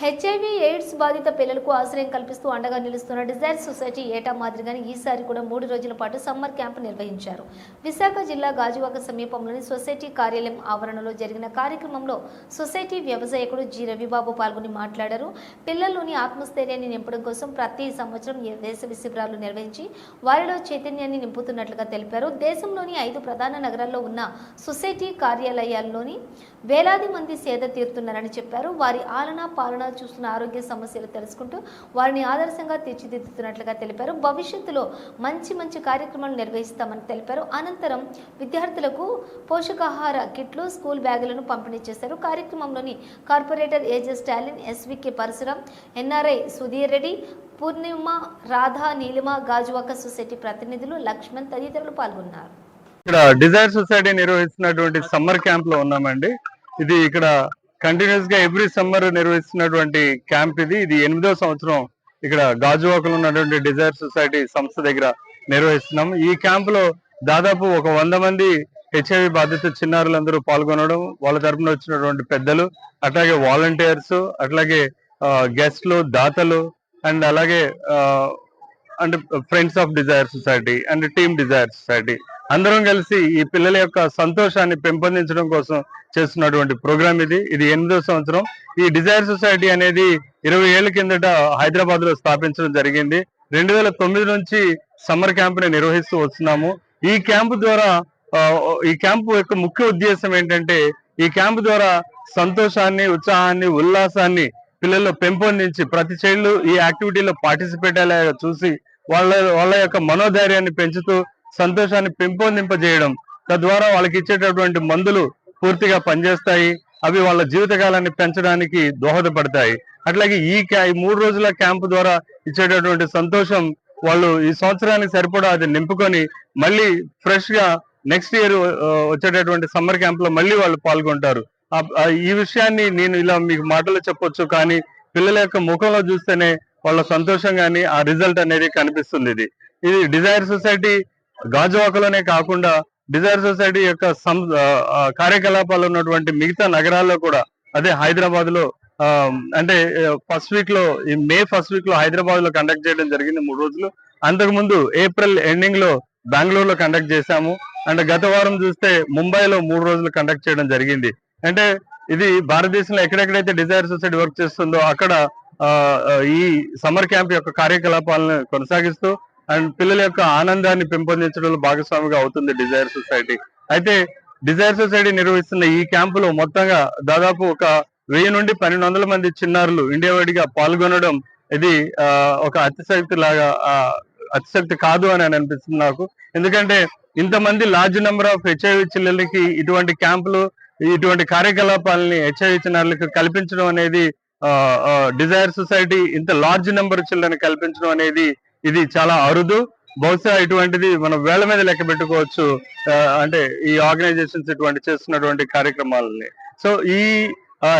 HIV AIDS బాధిత పిల్లలకు ఆశ్రయం కల్పిస్తూ అండగా నిలుస్తున్న డిజైర్ సొసైటీ ఏటా మాదిరిగానే ఈసారి కూడా మూడు రోజుల పాటు సమ్మర్ క్యాంప్ నిర్వహించారు. విశాఖ జిల్లా గాజువాక సమీపంలోని సొసైటీ కార్యాలయం ఆవరణలో జరిగిన కార్యక్రమంలో సొసైటీ వ్యవసాయకుడు జి. రవిబాబు పాల్గొని మాట్లాడారు. పిల్లల్లోని ఆత్మస్థైర్యాన్ని నింపడం కోసం ప్రతి సంవత్సరం వేసవి శిబిరాలు నిర్వహించి వారిలో చైతన్యాన్ని నింపుతున్నట్లుగా తెలిపారు. దేశంలోని ఐదు ప్రధాన నగరాల్లో ఉన్న సొసైటీ కార్యాలయాల్లోని వేలాది మంది సేద తీరుతున్నారని చెప్పారు. వారి ఆలన పాలన చూస్తున్న ఆరోగ్య సమస్యలు తెలుసుకుంటూ వారిని ఆదర్శంగా తీర్చిదిద్దుతున్నట్లుగా తెలిపారు. భవిష్యత్తులో మంచి మంచి కార్యక్రమాలు నిర్వహిస్తామని తెలిపారు. అనంతరం విద్యార్థులకు పోషకాహార కిట్లు స్కూల్ బ్యాగులను పంపిణీ చేశారు. కార్యక్రమంలోని corporator AJ Stalin SVK Parasuram NRI Sudheer Reddy Purnima Radha Neelima Gajuwaka society ప్రతినిధులు లక్ష్మణ్ తదితరులు పాల్గొన్నారు. ఇక్కడ డిజైర్ సొసైటీ నిర్వహిస్తున్నటువంటి సమ్మర్ క్యాంప్లో ఉన్నామండి. ఇది ఇక్కడ కంటిన్యూస్గా ఎవ్రీ సమ్మర్ నిర్వహిస్తున్నటువంటి క్యాంప్ ఇది. ఇది ఎనిమిదో సంవత్సరం ఇక్కడ గాజువాకలో ఉన్నటువంటి డిజైర్ సొసైటీ సంస్థ దగ్గర నిర్వహిస్తున్నాం. ఈ క్యాంప్లో దాదాపు ఒక వంద మంది హెచ్ఐవి బాధిత చిన్నారులందరూ పాల్గొనడం వాళ్ళ తరపున వచ్చినటువంటి పెద్దలు అట్లాగే వాలంటీర్స్ అట్లాగే గెస్ట్లు దాతలు అండ్ అలాగే and friends of desire society and team desire society అందరం కలిసి ఈ పిల్లల యొక్క సంతోషాన్ని పెంపొందించడం కోసం చేస్తున్నటువంటి ప్రోగ్రామ్ ఇది. ఇది ఎనిమిదో సంవత్సరం. ఈ డిజైర్ సొసైటీ అనేది ఇరవై ఏళ్ళ కిందట హైదరాబాద్లో స్థాపించడం జరిగింది. రెండు వేల తొమ్మిది నుంచి సమ్మర్ క్యాంప్ని నిర్వహిస్తూ వస్తున్నాము. ఈ క్యాంపు ద్వారా ఈ క్యాంపు యొక్క ముఖ్య ఉద్దేశం ఏంటంటే ఈ క్యాంపు ద్వారా సంతోషాన్ని ఉత్సాహాన్ని ఉల్లాసాన్ని పిల్లల్లో పెంపొందించి ప్రతి చైల్డ్ ఈ యాక్టివిటీలో పార్టిసిపేట్ అయ్యేలాగా చూసి వాళ్ళ వాళ్ళ యొక్క మనోధైర్యాన్ని పెంచుతూ సంతోషాన్ని పెంపొందింపజేయడం. తద్వారా వాళ్ళకి ఇచ్చేటటువంటి మందులు పూర్తిగా పనిచేస్తాయి. అవి వాళ్ళ జీవితకాలాన్ని పెంచడానికి దోహదపడతాయి. అట్లాగే ఈ క్యా- ఈ మూడు రోజుల క్యాంపు ద్వారా ఇచ్చేటటువంటి సంతోషం వాళ్ళు ఈ సంవత్సరానికి సరిపడా అది నింపుకొని మళ్ళీ ఫ్రెష్గా నెక్స్ట్ ఇయర్ వచ్చేటటువంటి సమ్మర్ క్యాంప్లో మళ్ళీ వాళ్ళు పాల్గొంటారు. ఈ విషయాన్ని నేను ఇలా మీకు మాటలో చెప్పొచ్చు కానీ పిల్లల యొక్క ముఖంలో చూస్తేనే వాళ్ళ సంతోషం కానీ ఆ రిజల్ట్ అనేది కనిపిస్తుంది ఇది. ఇది డిజైర్ సొసైటీ గాజువాకలోనే కాకుండా డిజైర్ సొసైటీ యొక్క సం కార్యకలాపాలు ఉన్నటువంటి మిగతా నగరాల్లో కూడా అదే హైదరాబాద్లో అంటే ఫస్ట్ వీక్లో ఈ మే ఫస్ట్ వీక్లో హైదరాబాద్లో కండక్ట్ చేయడం జరిగింది మూడు రోజులు. అంతకు ముందు ఏప్రిల్ ఎండింగ్లో బెంగళూరులో కండక్ట్ చేశాము. అండ్ గత వారం చూస్తే ముంబైలో మూడు రోజులు కండక్ట్ చేయడం జరిగింది. అంటే ఇది భారతదేశంలో ఎక్కడెక్కడైతే డిజైర్ సొసైటీ వర్క్ చేస్తుందో అక్కడ ఈ సమ్మర్ క్యాంప్ యొక్క కార్యకలాపాలను కొనసాగిస్తూ అండ్ పిల్లల యొక్క ఆనందాన్ని పెంపొందించడంలో భాగస్వామిగా అవుతుంది డిజైర్ సొసైటీ. అయితే డిజైర్ సొసైటీ నిర్వహిస్తున్న ఈ క్యాంపులో మొత్తంగా దాదాపు ఒక వెయ్యి నుండి పన్నెండు వందల మంది చిన్నారులు ఇండియా వైడ్గా పాల్గొనడం ఇది ఒక అతిశక్తి లాగా అతిశక్తి కాదు అని అని అనిపిస్తుంది నాకు. ఎందుకంటే ఇంతమంది లార్జ్ నెంబర్ ఆఫ్ హెచ్ఐవి చిల్లలకి ఇటువంటి క్యాంపులు ఇటువంటి కార్యకలాపాలని హెచ్ఐవి చిన్నారులకు కల్పించడం అనేది డిజైర్ సొసైటీ ఇంత లార్జ్ నెంబర్ చిల్డ్రన్ కల్పించడం అనేది ఇది చాలా అరుదు. బహుశా ఇటువంటిది మనం వేల మీద లెక్క పెట్టుకోవచ్చు అంటే ఈ ఆర్గనైజేషన్స్ ఇటువంటి చేస్తున్నటువంటి కార్యక్రమాలని. సో ఈ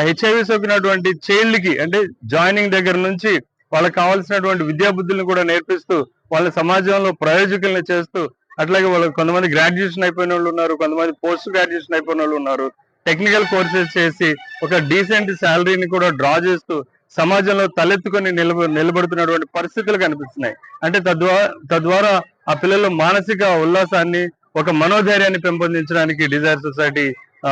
హెచ్ఐవి సోకినటువంటి చైల్డ్కి అంటే జాయినింగ్ దగ్గర నుంచి వాళ్ళకి కావాల్సినటువంటి విద్యా బుద్ధులను కూడా నేర్పిస్తూ వాళ్ళ సమాజంలో ప్రయోజకుల్ని చేస్తూ అట్లాగే వాళ్ళకి కొంతమంది గ్రాడ్యుయేషన్ అయిపోయిన వాళ్ళు ఉన్నారు కొంతమంది పోస్ట్ గ్రాడ్యుయేషన్ అయిపోయిన వాళ్ళు ఉన్నారు. టెక్నికల్ కోర్సెస్ చేసి ఒక డీసెంట్ శాలరీని కూడా డ్రా చేస్తూ సమాజంలో తలెత్తుకొని నిలబ నిలబడుతున్నటువంటి పరిస్థితులు కనిపిస్తున్నాయి. అంటే తద్వారా తద్వారా ఆ పిల్లలు మానసిక ఉల్లాసాన్ని ఒక మనోధైర్యాన్ని పెంపొందించడానికి డిజైర్ సొసైటీ ఆ,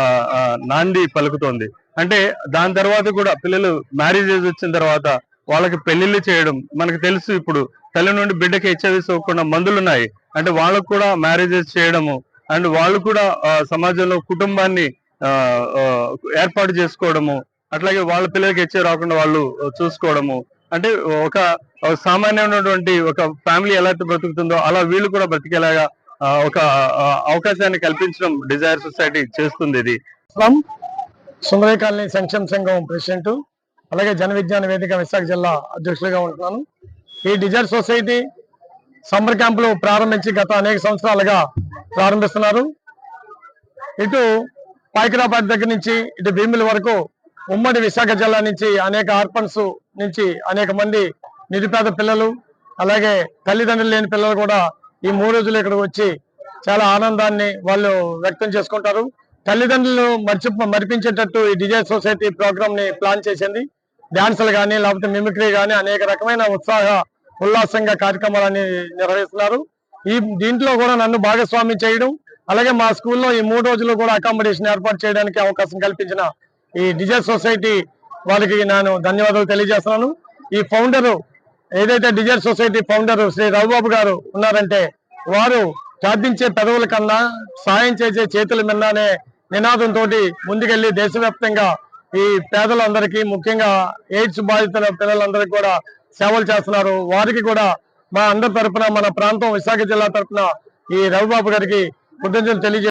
నాంది పలుకుతోంది. అంటే దాని తర్వాత కూడా పిల్లలు మ్యారేజెస్ వచ్చిన తర్వాత వాళ్ళకి పెళ్ళిళ్ళు చేయడం మనకు తెలుసు ఇప్పుడు తల్లి నుండి బిడ్డకి హెచ్ఐవి సోకుండా మందులు ఉన్నాయి అంటే వాళ్ళకు కూడా మ్యారేజెస్ చేయడము అండ్ వాళ్ళు కూడా సమాజంలో కుటుంబాన్ని ఏర్పాటు చేసుకోవడము అట్లాగే వాళ్ళ పిల్లలకి ఇచ్చే రాకుండా వాళ్ళు చూసుకోవడము. అంటే ఒక సామాన్యమైనటువంటి ఒక ఫ్యామిలీ ఎలా అయితే బ్రతుకుతుందో అలా వీళ్ళు కూడా బ్రతికేలాగా ఒక అవకాశాన్ని కల్పించడం డిజైర్ సొసైటీ చేస్తుంది ఇది. ఇస్లాం కాలనీ సంక్షేమ సంఘం ప్రెసిడెంట్ అలాగే జన విజ్ఞాన వేదిక విశాఖ జిల్లా అధ్యక్షులుగా ఉంటున్నాను. ఈ డిజైర్ సొసైటీ సమ్మర్ క్యాంపులు ప్రారంభించి గత అనేక సంవత్సరాలుగా ప్రారంభిస్తున్నారు. ఇటు పాయికరాబాద్ దగ్గర నుంచి ఇటు భీమిల వరకు ఉమ్మడి విశాఖ జిల్లా నుంచి అనేక ఆర్పన్స్ నుంచి అనేక మంది నిరుపేద పిల్లలు అలాగే తల్లిదండ్రులు లేని పిల్లలు కూడా ఈ మూడు రోజులు ఇక్కడికి వచ్చి చాలా ఆనందాన్ని వాళ్ళు వ్యక్తం చేసుకుంటారు. తల్లిదండ్రులు మర్చి మరిపించేటట్టు ఈ డిజైన్ సొసైటీ ప్రోగ్రామ్ని ప్లాన్ చేసింది. డాన్సులు కానీ లేకపోతే మిమిక్రీ కానీ అనేక రకమైన ఉత్సాహ ఉల్లాసంగా కార్యక్రమాలని నిర్వహిస్తున్నారు. ఈ దీంట్లో కూడా నన్ను భాగస్వామి చేయడం అలాగే మా స్కూల్లో ఈ మూడు రోజులు కూడా అకామిడేషన్ ఏర్పాటు చేయడానికి అవకాశం కల్పించిన ఈ డిజైర్ సొసైటీ వాళ్ళకి నేను ధన్యవాదాలు తెలియజేస్తున్నాను. ఈ ఫౌండరు ఏదైతే desire society founder Shri Ravibabu గారు ఉన్నారంటే వారు ప్రార్థించే పెదవుల కన్నా సాయం చేసే చేతుల మిన్నానే నినాదంతో ముందుకెళ్ళి దేశవ్యాప్తంగా ఈ పేదలందరికీ ముఖ్యంగా ఎయిడ్స్ బాధితుల పిల్లలందరికీ కూడా సేవలు చేస్తున్నారు. వారికి కూడా మా అందరి తరపున మన ప్రాంతం విశాఖ జిల్లా తరపున ఈ రవిబాబు గారికి కృతజ్ఞతలు తెలియజే